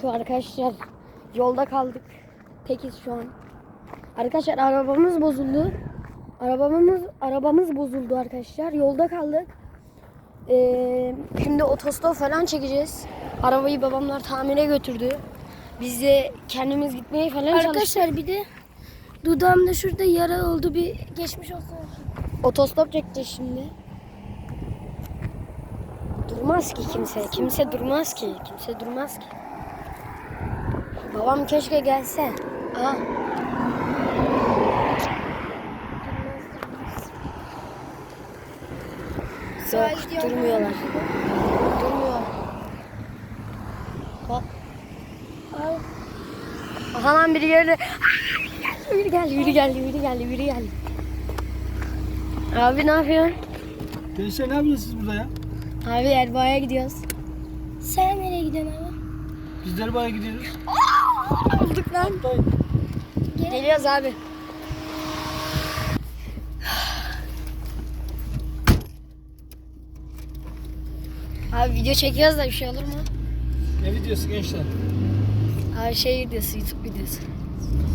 Şu arkadaşlar yolda kaldık. Tekiz şu an. Arkadaşlar arabamız bozuldu. Arabamız arabamız bozuldu arkadaşlar. Yolda kaldık. Ee, şimdi otostop falan çekeceğiz. Arabayı babamlar tamire götürdü. Biz de kendimiz gitmeye falan çalıştık. Arkadaşlar bir de dudağımda şurada yara oldu bir geçmiş olsun. Otostop çekeceğiz şimdi. Durmaz ki kimse. Kimse durmaz ki. Kimse durmaz ki. Babam keşke gelse. Aha. Yok durmuyorlar. Durmuyor. Hop. Ay, Aha lan biri geldi. Biri geldi, biri geldi, biri geldi, biri geldi. Abi ne yapıyorsun? Gençler ne yapıyorsunuz siz burada ya? Abi Erbaa'ya gidiyoruz. sen nereye gidiyorsun abi? Biz Derba'ya gidiyoruz. Olduk lan. Geliyoruz abi. Abi video çekiyoruz da bir şey olur mu? Ne videosu gençler? Abi şey videosu, YouTube videosu.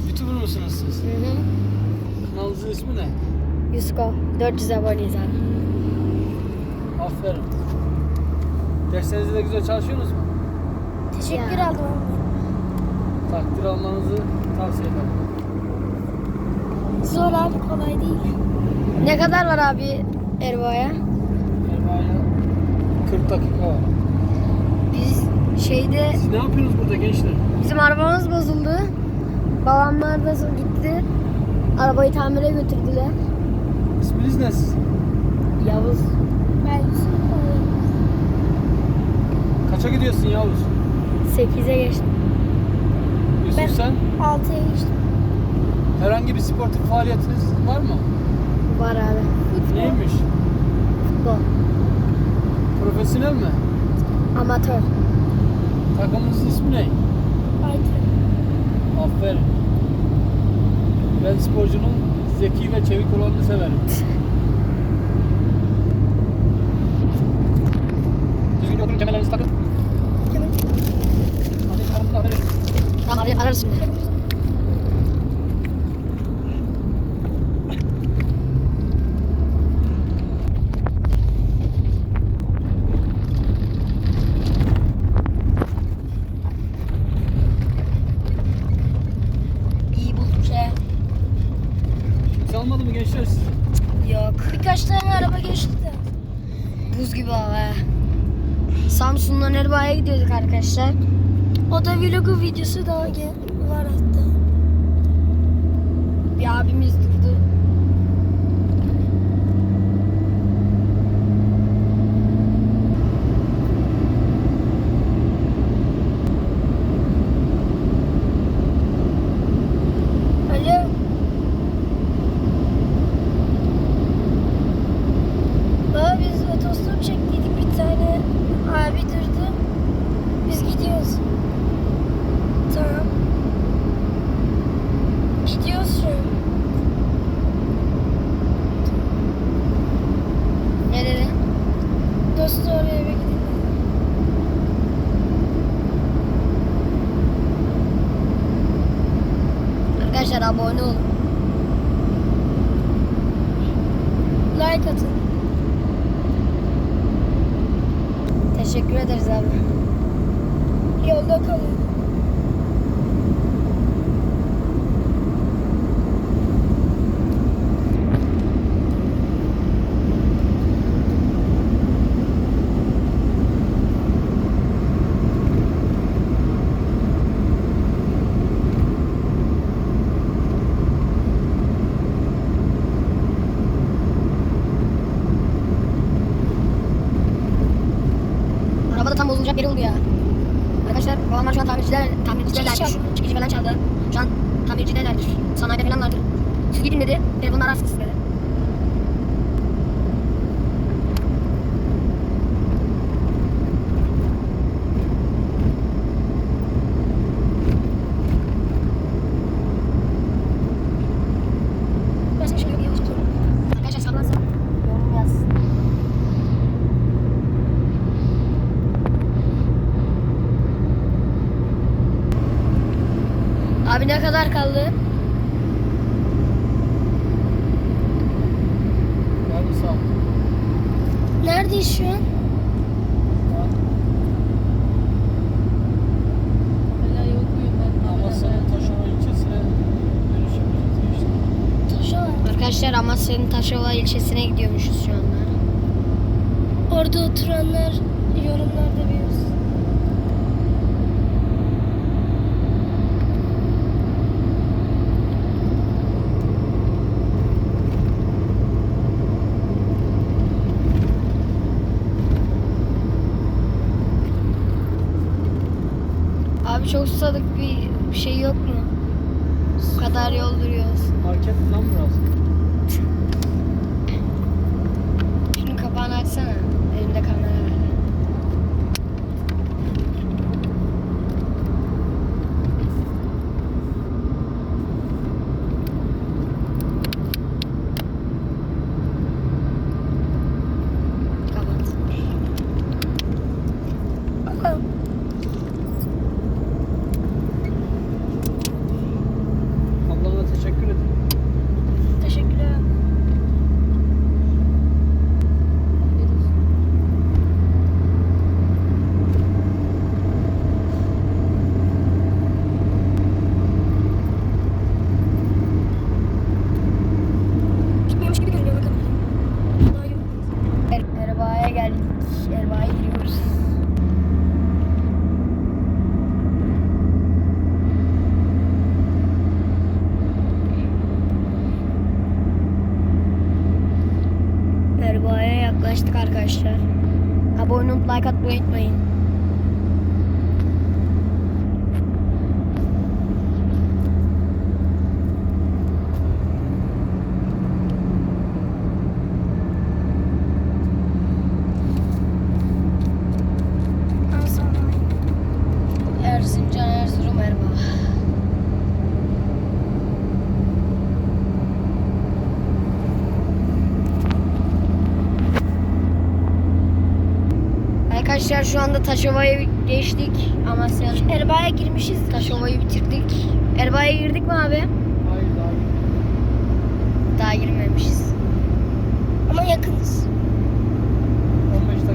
Youtuber musunuz siz? Hı hı. Kanalınızın ismi ne? Yusko, 400 aboneyiz abi. Aferin. Derslerinizde de güzel çalışıyorsunuz mu? Teşekkür Ya. Takdir almanızı tavsiye ederim. Zor abi kolay değil. Ne kadar var abi Erbaa'ya? Derba'ya 40 dakika var. Biz şeyde Siz ne yapıyorsunuz burada gençler? Bizim arabamız bozuldu. Babamlar da gitti. Arabayı tamire götürdüler. İsminiz ne sizin? Yavuz. Ben Yusuf Kaça gidiyorsun Yavuz? 8'e geçti. Yusuf Ben- sen? 6'ya geçtim. Herhangi bir sportif faaliyetiniz var mı? Var abi. Neymiş? Futbol. Profesyonel mi? Amatör. Takımınızın ismi ne? Aydın. Aferin. Ben sporcunun zeki ve çevik olanını severim. Düzgün oturun kemerlerinizi takın. Tamam ararız şimdi. İyi bulduk ya. Kimse almadı mı gençler sizi? Yok. Birkaç tane araba geçti de. Buz gibi hava. Samsun'dan Erbaa'ya gidiyorduk arkadaşlar. O da vlogu videosu da ge- var hatta. Bir abimiz durdu. Alo. Baba biz otostop çektiydik bir tane abi durdu. Biz gidiyoruz. Tamam. Gidiyoruz şu an. Ne dedi? Dostu oraya eve gidiyor. Arkadaşlar abone olun. Like atın. Teşekkür ederiz abi. Yolda kalın. Arabada tam bozulacak yeri oldu ya. Arkadaşlar babamlar şu an tamirciler, tamircilerlerdir. Çıkış Çıkıcı falan çaldı. Şu an tamircilerlerdir. Sanayide falanlardır. Siz gidin dedi. Telefonla ararsınız dedi. Başka şey yok. yavaş çekin. Arkadaşlar sallansa yorum yazsın. Abi ne kadar kaldı? Yarım saat. Neredeyiz şu an? Amasya'nın Taşova ilçesine dönüş yapacağız işte. Taşa var. Arkadaşlar Amasya'nın Taşova ilçesine gidiyormuşuz şu anda. Orada oturanlar yorumlarda bir yazsın. Abi çok susadık bir şey yok mu? Bu kadar yol duruyoruz. Market falan biraz. Like atmayı unutmayın. Arkadaşlar şu anda Taşova'yı geçtik. Amasya Erbaa'ya girmişiz. Taşova'yı bitirdik. Erbaa'ya girdik mi abi? Hayır daha. Daha girmemişiz. Ama yakınız. 15 dakika.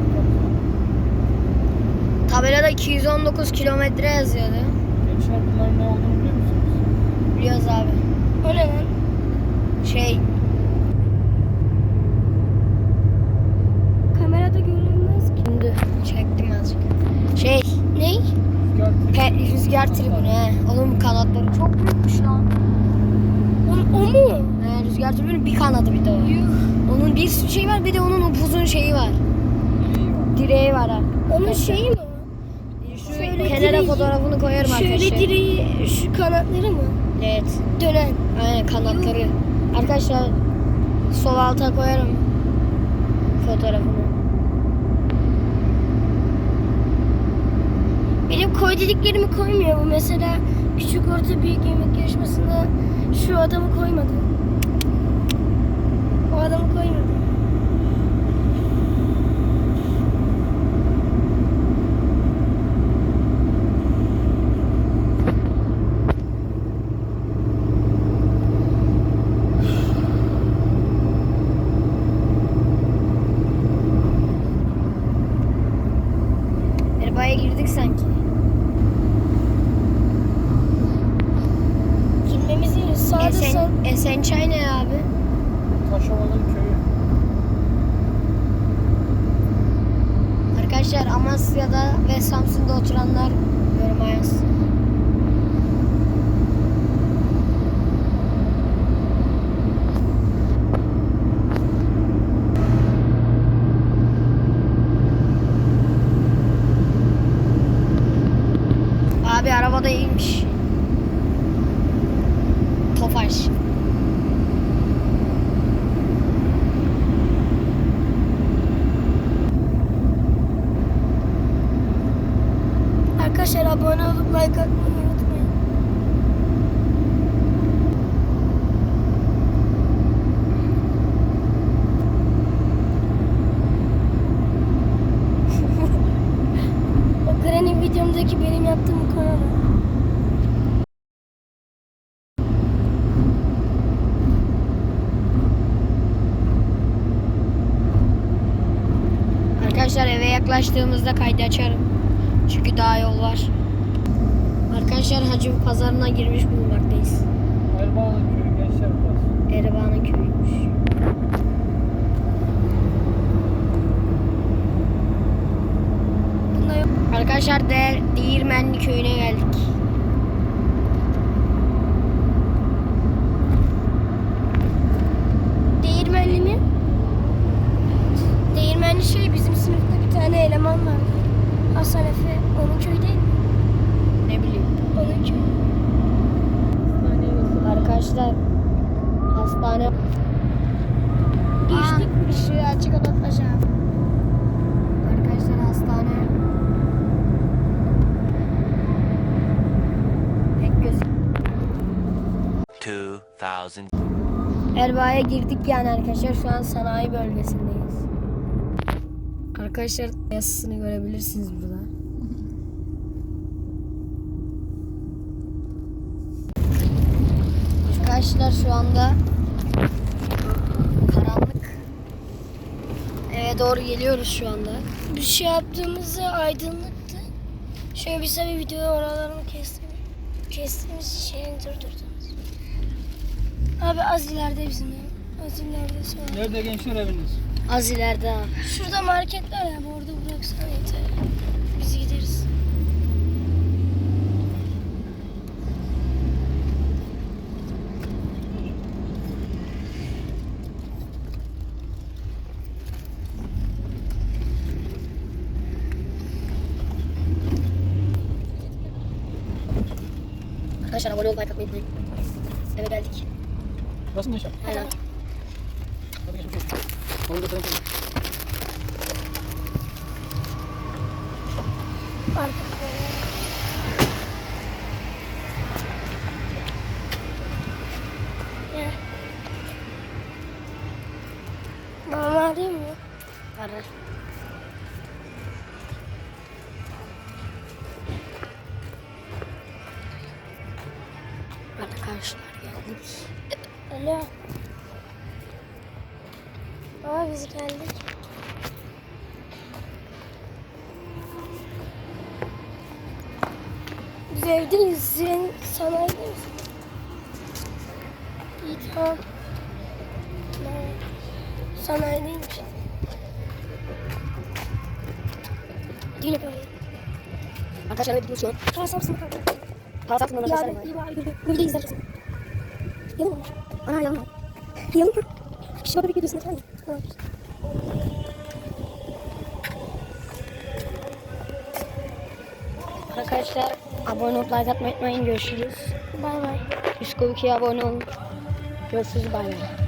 Tabelada 219 kilometre yazıyordu. Gençler bunların ne olduğunu biliyor musunuz? Biliyoruz abi. O ne lan? Şey, Kamerada görünmez ki. şimdi çektim azıcık. Şey, Ne? Rüzgar teli- pe, rüzgar tribünü he. Onun kanatları çok büyükmüş lan. O, o mu? He, rüzgar tribünü bir kanadı bir de o. Onun bir sürü şey var bir de onun upuzun şeyi var. direği var. Ha. Onun şeyi mi? Şu Şöyle kenara direği- fotoğrafını koyarım Şöyle arkadaşlar. direği, şu kanatları mı? Evet. Dönen. Aynen kanatları. Arkadaşlar sol alta koyarım fotoğrafını. Benim koy dediklerimi koymuyor bu. Mesela küçük orta büyük yemek yarışmasında şu adamı koymadı. O adamı koymadı. Erbaya girdik sanki. Girmemiz iyi. Sağda sağ. Esen, Esençay ne abi? Taşova'nın köyü. Arkadaşlar Amasya'da ve Samsun'da oturanlar yoruma yazsın. like o Granny videomdaki benim yaptığım kanalı. Arkadaşlar eve yaklaştığımızda kaydı açarım. Çünkü daha yol var. Arkadaşlar Hacı Pazarı'na girmiş bulunmaktayız. Erbaa'nın köyü gençler burası. Ereban'ın köyüymüş. Arkadaşlar de Değirmenli köyüne geldik. Değirmenli mi? Değirmenli şey bizim sınıfta bir tane eleman vardı. Hasan Efe. Onun köyü değil mi? Arkadaşlar hastane Geçtik. ışığı açık kapatacağım. Arkadaşlar hastane. Pek göz. 2000 Erbaa'ya girdik yani arkadaşlar. Şu an sanayi bölgesindeyiz. Arkadaşlar yasasını görebilirsiniz burada. Arkadaşlar şu anda karanlık. Eve doğru geliyoruz şu anda. Bir şey yaptığımızda aydınlıktı. Şöyle bir bir video oralarını kestim. Kestiğimiz şeyini durdurdunuz. Abi az ileride bizim ev. Az ileride sonra. Nerede gençler eviniz? Az ileride abi. Şurada marketler ya orada bıraksan yeter. Biz gideriz. Arkadaşlar abone olmayı atmayı unutmayın. Eve geldik. Burası mı gençler? Aynen. Hadi olsun. Onu da sen koy. Alo. Baba biz geldik. Biz evdeyiz. Sen sanayide misin? İyi tamam. Sanayideymiş. Düğün yapalım. Arkadaşlar eve gidiyoruz şu an. Tamam Samsun'a kaldık. Kalsak mı İyi arkadaşlar? abi, iyi abi. Burada izleriz. Var. Ana var. Kişi? Tamam. Arkadaşlar abone olup like atmayı unutmayın. Görüşürüz. Bay bay. 2'ye abone olun. Görüşürüz bay bay.